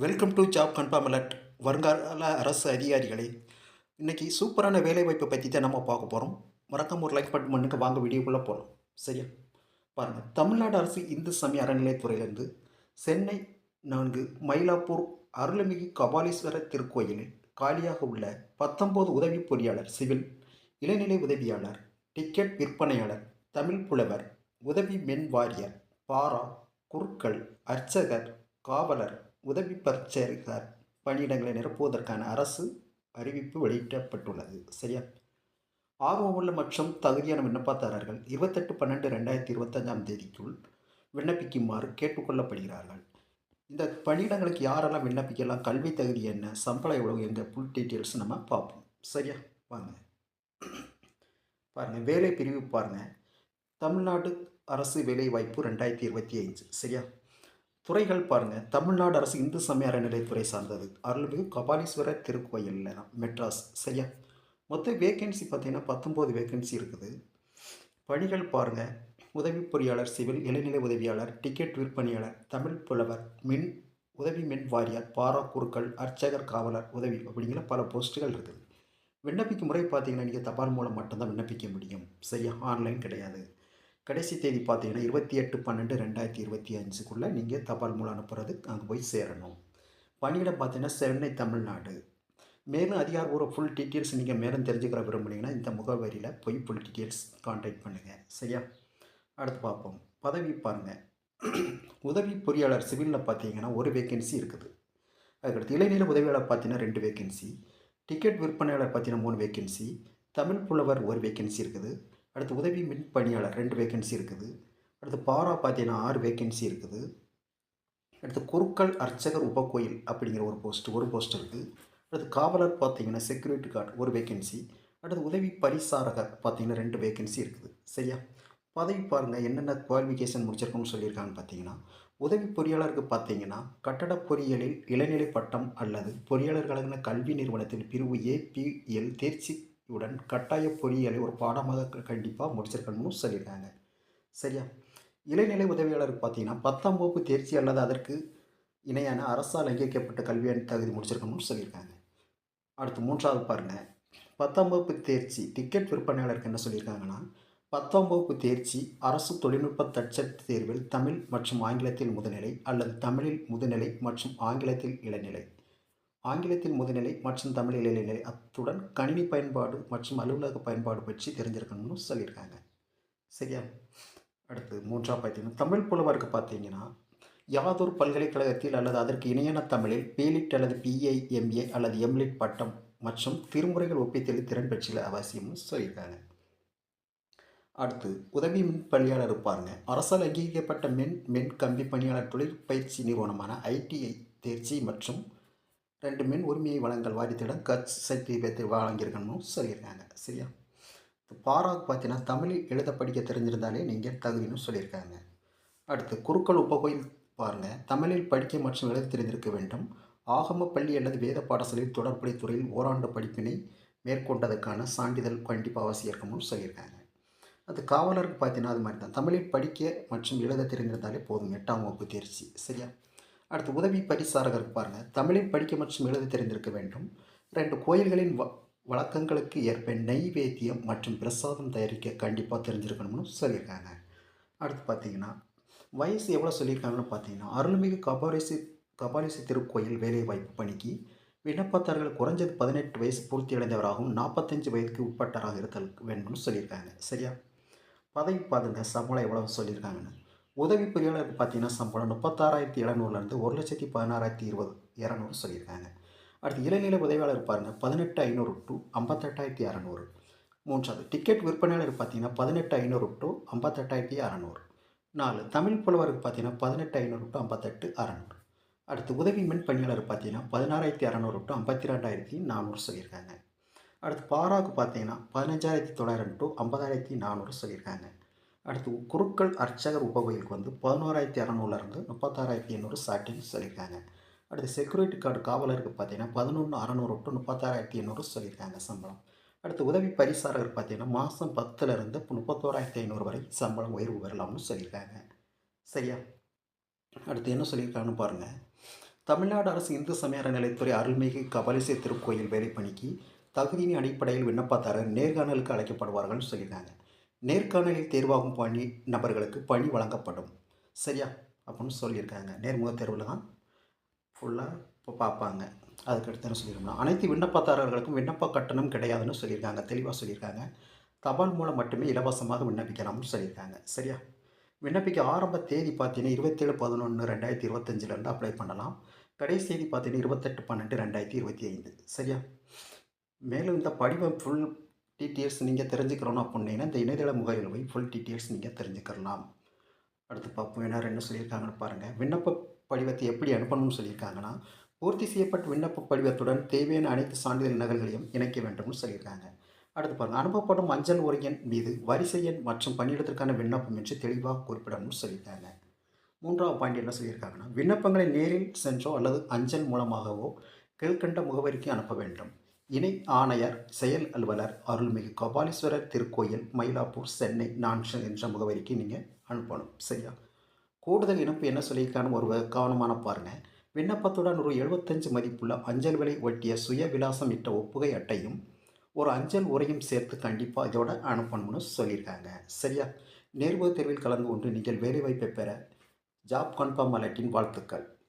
Welcome to job confirm alert வருங்கால அரசு அதிகாரிகளே இன்றைக்கி சூப்பரான வேலைவாய்ப்பை பற்றி தான் நம்ம பார்க்க போகிறோம் மறக்காம ஒரு லைக் பட்டன் பண்ணுங்க வாங்க வீடியோக்குள்ளே போகலாம் சரியா? பாருங்கள் தமிழ்நாடு அரசு இந்து சமய அறநிலையத்துறையிலேருந்து சென்னை நான்கு மயிலாப்பூர் அருள்மிகு கபாலீஸ்வரர் திருக்கோயிலில் காலியாக உள்ள பத்தொம்போது உதவி பொறியாளர் சிவில் இளநிலை உதவியாளர் டிக்கெட் விற்பனையாளர் தமிழ் புலவர் உதவி மென் வாரியர் பாரா குருக்கள் அர்ச்சகர் காவலர் உதவி பரிச்சரிகார் பணியிடங்களை நிரப்புவதற்கான அரசு அறிவிப்பு வெளியிடப்பட்டுள்ளது. சரியா? ஆர்வமுள்ள மற்றும் தகுதியான விண்ணப்பதாரர்கள் இருபத்தெட்டு பன்னெண்டு ரெண்டாயிரத்தி இருபத்தஞ்சாம் தேதிக்குள் விண்ணப்பிக்குமாறு கேட்டுக்கொள்ளப்படுகிறார்கள். இந்த பணியிடங்களுக்கு யாரெல்லாம் விண்ணப்பிக்கலாம் கல்வி தகுதி என்ன சம்பளம் எவ்வளவு என்ற ஃபுல் டீட்டெயில்ஸ் நம்ம பார்ப்போம். சரியா? வாங்க. பாருங்கள் வேலை பிரிவு பாருங்கள் தமிழ்நாடு அரசு வேலைவாய்ப்பு ரெண்டாயிரத்தி இருபத்தி ஐந்து. சரியா? துறைகள் பாருங்கள் தமிழ்நாடு அரசு இந்து சமய அறநிலைத்துறை சார்ந்தது. அருள்மிகு கபாலீஸ்வரர் திருக்கோயிலில் தான் மெட்ராஸ். சரியா? மொத்த வேகன்சி பார்த்தீங்கன்னா பத்தொம்போது வேகன்சி இருக்குது. பணிகள் பாருங்கள் உதவி பொறியாளர் சிவில் இளநிலை உதவியாளர் டிக்கெட் விற்பனையாளர் தமிழ் புலவர் மின் உதவி மின் வாரியார் பாரா குருக்கள் அர்ச்சகர் காவலர் உதவி அப்படிங்கிற பல போஸ்ட்டுகள் இருக்குது. விண்ணப்பிக்கும் முறை பார்த்தீங்கன்னா நீங்கள் தபால் மூலம் மட்டும்தான் விண்ணப்பிக்க முடியும். சரியா? ஆன்லைன் கிடையாது. கடைசி தேதி பார்த்தீங்கன்னா இருபத்தி எட்டு பன்னெண்டு ரெண்டாயிரத்தி இருபத்தி அஞ்சுக்குள்ளே நீங்கள் தபால் மூலம் அனுப்புறது அங்கே போய் சேரணும். பணியிடம் பார்த்தீங்கன்னா சென்னை தமிழ்நாடு. மேலும் அதிகாரப்பூர்வ ஃபுல் டீட்டெயில்ஸ் நீங்கள் மேலும் தெரிஞ்சுக்கிற விரும்புனீங்கன்னா இந்த முகவரியில் போய் ஃபுல் டீட்டெயில்ஸ் கான்டாக்ட் பண்ணுங்கள் சரியா? அடுத்து பார்ப்போம். பதவி பாருங்கள் உதவி பொறியாளர் சிவிலில் பார்த்தீங்கன்னா ஒரு வேகன்சி இருக்குது. அதுக்கடுத்து இளைநிலை உதவியாளர் பார்த்தீங்கன்னா ரெண்டு வேகன்சி டிக்கெட் விற்பனையாளர் பார்த்தீங்கன்னா மூணு வேகன்சி தமிழ் புலவர் ஒரு வேகன்சி இருக்குது. அடுத்து உதவி மின் பணியாளர் ரெண்டு வேகன்சி இருக்குது. அடுத்து பாரா பார்த்தீங்கன்னா ஆறு வேகன்சி இருக்குது. அடுத்து குருக்கள் அர்ச்சகர் உபக்கோயில் அப்படிங்கிற ஒரு போஸ்ட் ஒரு போஸ்ட் இருக்குது அடுத்து காவலர் பார்த்தீங்கன்னா செக்யூரிட்டி கார்டு ஒரு வேகன்சி அடுத்து உதவி பரிசாரகர் பார்த்தீங்கன்னா ரெண்டு வேகன்சி இருக்குது. சரியா? பதவி பாருங்கள் என்னென்ன குவாலிஃபிகேஷன் முடிச்சிருக்கோம்னு சொல்லியிருக்காங்கன்னு பார்த்தீங்கன்னா உதவி பொறியாளருக்கு பார்த்தீங்கன்னா கட்டட பொறியியலில் இளநிலை பட்டம் அல்லது பொறியாளர்களான கல்வி நிறுவனத்தில் பிரிவு ஏபிஎல் தேர்ச்சி உடன் கட்டாய பொறியியலை ஒரு பாடமாக கண்டிப்பாக முடிச்சிருக்கணும்னு சொல்லியிருக்காங்க. சரியா? இளநிலை உதவியாளர் பார்த்தீங்கன்னா பத்தாம் வகுப்பு தேர்ச்சி அல்லது அதற்கு இணையான அரசால் அங்கீகரிக்கப்பட்ட கல்வியான தகுதி முடிச்சிருக்கணும்னு சொல்லியிருக்காங்க. அடுத்து மூன்றாவது பாருங்கள் பத்தாம் வகுப்பு தேர்ச்சி டிக்கெட் விற்பனையாளருக்கு என்ன சொல்லியிருக்காங்கன்னா பத்தாம் வகுப்பு தேர்ச்சி அரசு தொழில்நுட்ப தற்செயல் தேர்வில் தமிழ் மற்றும் ஆங்கிலத்தில் முதுநிலை அல்லது தமிழில் முதுநிலை மற்றும் ஆங்கிலத்தில் இளநிலை. ஆங்கிலத்தில் முதுநிலை மற்றும் தமிழ் இளநிலை அத்துடன் கணினி பயன்பாடு மற்றும் அலுவலக பயன்பாடு பற்றி தெரிஞ்சிருக்கணும்னு சொல்லியிருக்காங்க. சரியா? அடுத்து மூன்றாம் பார்த்தீங்கன்னா தமிழ் புலவருக்கு பார்த்தீங்கன்னா யாதொரு பல்கலைக்கழகத்தில் அல்லது அதற்கு இணையான தமிழில் பிலிட் அல்லது பிஐ எம்ஏ அல்லது எம்லிட் பட்டம் மற்றும் திருமுறைகள் ஒப்பித்தல் திறன் பெற்றில அவசியம்னு சொல்லியிருக்காங்க. அடுத்து உதவி மின் பணியாளர் இருப்பாருங்க. அரசால் அங்கீகரிக்கப்பட்ட மென் மென் கம்பி பணியாளர் தொழிற்பயிற்சி நிறுவனமான ஐடிஐ தேர்ச்சி மற்றும் ரெண்டு மீன் உரிமையை வழங்கல் வாரியத்திடம் கட்ச் சர்டிஃபிகேட்டை வழங்கியிருக்கணும் சொல்லியிருக்காங்க. சரியா? பாராக் பார்த்தீங்கன்னா தமிழில் எழுத படிக்க தெரிஞ்சிருந்தாலே நீங்கள் தகுதின்னு சொல்லியிருக்காங்க. அடுத்து குருக்கள் உபகோயில் பாருங்கள் தமிழில் படிக்க மற்றும் எழுத தெரிந்திருக்க வேண்டும். ஆகம பள்ளி அல்லது வேத பாடசாலையில் தொடர்புடைய துறையில் ஓராண்டு படிப்பினை மேற்கொண்டதுக்கான சான்றிதழ் கண்டிப்பாக அவசியம் இருக்கணும்னு சொல்லியிருக்காங்க. அது காவலருக்கு பார்த்தீங்கன்னா அது மாதிரி தான் தமிழில் படிக்க மற்றும் எழுத தெரிஞ்சிருந்தாலே போதும். எட்டாம் வகுப்பு தேர்ச்சி. சரியா? அடுத்து உதவி பரிசாரகர் பாருங்கள் தமிழில் படிக்க மற்றும் எழுத தெரிந்திருக்க வேண்டும். ரெண்டு கோயில்களின் வ வழக்கங்களுக்கு ஏற்ப நெய்வேத்தியம் மற்றும் பிரசாதம் தயாரிக்க கண்டிப்பாக தெரிஞ்சிருக்கணும்னு சொல்லியிருக்காங்க. அடுத்து பார்த்தீங்கன்னா வயசு எவ்வளோ சொல்லியிருக்காங்கன்னு பார்த்தீங்கன்னா அருள்மிகு கபாலிசி கபாலிசி திருக்கோயில் வேலைவாய்ப்பு பணிக்கு விண்ணப்பத்தார்கள் குறைஞ்சது பதினெட்டு வயசு பூர்த்தி அடைந்தவராகவும் நாற்பத்தஞ்சு வயதுக்கு உட்பட்டராக இருத்தல் வேண்டும்னு சொல்லியிருக்காங்க. சரியா? பதவி பாருங்க சம்பளம் எவ்வளோ சொல்லியிருக்காங்கன்னு. உதவி பொறியாளருக்கு பார்த்தீங்கன்னா சம்பளம் முப்பத்தாறாயிரத்தி எழுநூறுலேருந்து ஒரு லட்சத்தி பதினாறாயிரத்தி இருபது இரநூறு சொல்லியிருக்காங்க. அடுத்து இளநிலை உதவியாளர் பாருங்கள் பதினெட்டு ஐநூறு டு ஐம்பத்தெட்டாயிரத்தி அறநூறு. மூன்றாவது டிக்கெட் விற்பனையாளர் பார்த்தீங்கன்னா பதினெட்டு ஐநூறு டு ஐம்பத்தெட்டாயிரத்தி அறநூறு. நாலு தமிழ் புலவருக்கு பார்த்தீங்கன்னா பதினெட்டு ஐநூறு டு ஐம்பத்தெட்டு அறநூறு. அடுத்து உதவி மின் பணியாளர் பார்த்தீங்கன்னா பதினாறாயிரத்தி அறநூறு டு ஐம்பத்தி ரெண்டாயிரத்தி நானூறு சொல்லியிருக்காங்க. அடுத்து பாராவுக்கு பார்த்தீங்கன்னா பதினஞ்சாயிரத்தி தொள்ளாயிரம் டு ஐம்பதாயிரத்தி நானூறு சொல்லியிருக்காங்க. அடுத்து குருக்கள் அர்ச்சகர் உபகோயிலுக்கு வந்து பதினோராயிரத்தி அறநூறுலேருந்து முப்பத்தாறாயிரத்தி எண்ணூறு ஸ்டார்டிங் சொல்லியிருக்காங்க. அடுத்து செக்யூரிட்டி கார்டு காவலருக்கு பார்த்தீங்கன்னா பதினொன்று அறநூறு டு முப்பத்தாறாயிரத்தி எண்ணூறு சொல்லியிருக்காங்க சம்பளம். அடுத்து உதவி பரிசாரகர் பார்த்தீங்கன்னா மாதம் பத்துலேருந்து முப்பத்தோராயிரத்தி ஐநூறு வரை சம்பளம் உயர்வு வரலாம்னு சொல்லியிருக்காங்க. சரியா? அடுத்து என்ன சொல்லியிருக்காங்கன்னு பாருங்கள் தமிழ்நாடு அரசு இந்து சமய அறநிலைத்துறை அருள்மிகு கபாலீஸ்வர திருக்கோயில் வேலைப்பணிக்கு தகுதியின் அடிப்படையில் விண்ணப்பதாரர் நேர்காணலுக்கு அழைக்கப்படுவார்கள்னு சொல்லியிருக்காங்க. நேர்காணலில் தேர்வாகும் பணி நபர்களுக்கு பணி வழங்கப்படும். சரியா? அப்படின்னு சொல்லியிருக்காங்க. நேர்முக தேர்வில் தான் ஃபுல்லாக இப்போ பார்ப்பாங்க. அதுக்கடுத்து என்ன சொல்லியிருக்கோம்னா அனைத்து விண்ணப்பதாரர்களுக்கும் விண்ணப்ப கட்டணம் கிடையாதுன்னு சொல்லியிருக்காங்க. தெளிவாக சொல்லியிருக்காங்க. தபால் மூலம் மட்டுமே இலவசமாக விண்ணப்பிக்கலாம்னு சொல்லியிருக்காங்க. சரியா? விண்ணப்பிக்க ஆரம்ப தேதி பார்த்தீங்கன்னா இருபத்தேழு பதினொன்று ரெண்டாயிரத்தி இருபத்தஞ்சிலேருந்து அப்ளை பண்ணலாம். கடைசி தேதி பார்த்தீங்கன்னா இருபத்தெட்டு பன்னெண்டு ரெண்டாயிரத்தி இருபத்தி ஐந்து. சரியா? மேலும் இந்த படிவம் ஃபுல் டீட்டெயில்ஸ் நீங்கள் தெரிஞ்சுக்கிறோன்னு அப்படின்னா இந்த இணையதள முகவரியில் போய் ஃபுல் டீட்டெயில்ஸ் நீங்கள் தெரிஞ்சுக்கலாம். அடுத்து பார்ப்போம் வேணார் என்ன சொல்லியிருக்காங்கன்னு பாருங்கள் விண்ணப்ப படிவத்தை எப்படி அனுப்பணும்னு சொல்லியிருக்காங்கன்னா பூர்த்தி செய்யப்பட்ட விண்ணப்ப படிவத்துடன் தேவையான அனைத்து சான்றிதழ் நகல்களையும் இணைக்க வேண்டும்னு சொல்லியிருக்காங்க. அடுத்து பாருங்கள் அனுப்பப்படும் அஞ்சல் ஒரு எண் மீது வரிசை எண் மற்றும் பணியிடத்திற்கான விண்ணப்பம் என்று தெளிவாக குறிப்பிடணும்னு சொல்லியிருக்காங்க. மூன்றாவது பாயிண்ட் என்ன சொல்லியிருக்காங்கன்னா விண்ணப்பங்களை நேரில் சென்றோ அல்லது அஞ்சல் மூலமாகவோ கீழ்கண்ட முகவரிக்கு அனுப்ப வேண்டும். இணை ஆணையர் செயல் அலுவலர் அருள்மிகு கபாலீஸ்வரர் திருக்கோயில் மயிலாப்பூர் சென்னை நான்சன் என்ற முகவரிக்கு நீங்கள் அனுப்பணும். சரியா? கூடுதல் இணைப்பு என்ன சொல்லியிருக்கான்னு ஒரு கவனமான பாருங்கள் விண்ணப்பத்துடன் ஒரு எழுபத்தஞ்சு மதிப்புள்ள அஞ்சல் விலை ஒட்டிய சுய விலாசம் இட்ட ஒப்புகை அட்டையும் ஒரு அஞ்சல் உரையும் சேர்த்து கண்டிப்பாக இதோட அனுப்பணும்னு சொல்லியிருக்காங்க. சரியா? நேர்முக தேர்வில் கலந்து கொண்டு நீங்கள் வேலைவாய்ப்பை பெற ஜாப் கன்ஃபார்ம் அலர்ட்டின் வாழ்த்துக்கள்.